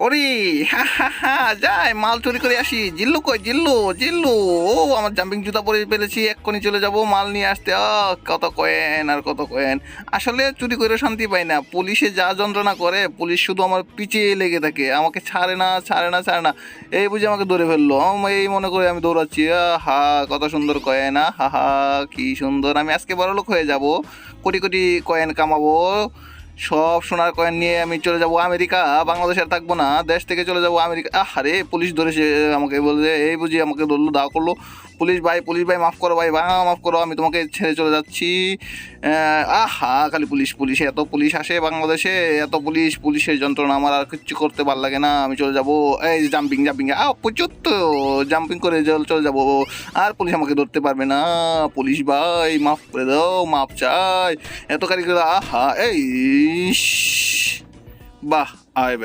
ওরে, হা হা হা, যাই, মাল চুরি করে আসি। জিল্লু কই? জিল্লু জিল্লু। ও, আমার জাম্পিং জুতা পরে ফেলেছি, এক্ষুনি চলে যাব, মাল নিয়ে আসতে। কত কয়েন, আর কত কয়েন। আসলে চুরি করে শান্তি পাই না। পুলিশে যা যন্ত্রণা করে, পুলিশ শুধু আমার পিছিয়ে লেগে থাকে। আমাকে ছাড়ে না ছাড়ে না ছাড়ে না। এই বুঝে আমাকে ধরে ফেলল। এই মনে করে আমি দৌড়াচ্ছি। হা কত সুন্দর কয়েন। হা হা, কি সুন্দর। আমি আজকে বড় লোক হয়ে যাব। কোটি কোটি কয়েন কামাবো। সব সোনার কয়েন নিয়ে আমি চলে যাব আমেরিকা, বাংলাদেশে আর থাকব না, দেশ থেকে চলে যাব আমেরিকা। আরে পুলিশ ধরেছে আমাকে বলে এই বুঝি আমাকে ধরলো, দাও করল। পুলিশ ভাই পুলিশ ভাই, মাফ করো ভাই বা মাফ করো, আমি তোমাকে ছেড়ে চলে যাচ্ছি। আহা খালি পুলিশ পুলিশ এত পুলিশ আসে বাংলাদেশে, এত পুলিশ, পুলিশের যন্ত্রণা, আমার আর কিচ্ছু করতে ভালো লাগে না, আমি চলে যাব। এই জাম্পিং জাম্পিং আ প্রচুর তো জাম্পিং করে চলে যাব। আর পুলিশ আমাকে ধরতে পারবে না। পুলিশ ভাই, মাফ করে দাও, মাফ চাই। এত কারিগর আহা, এই বাহ, আয়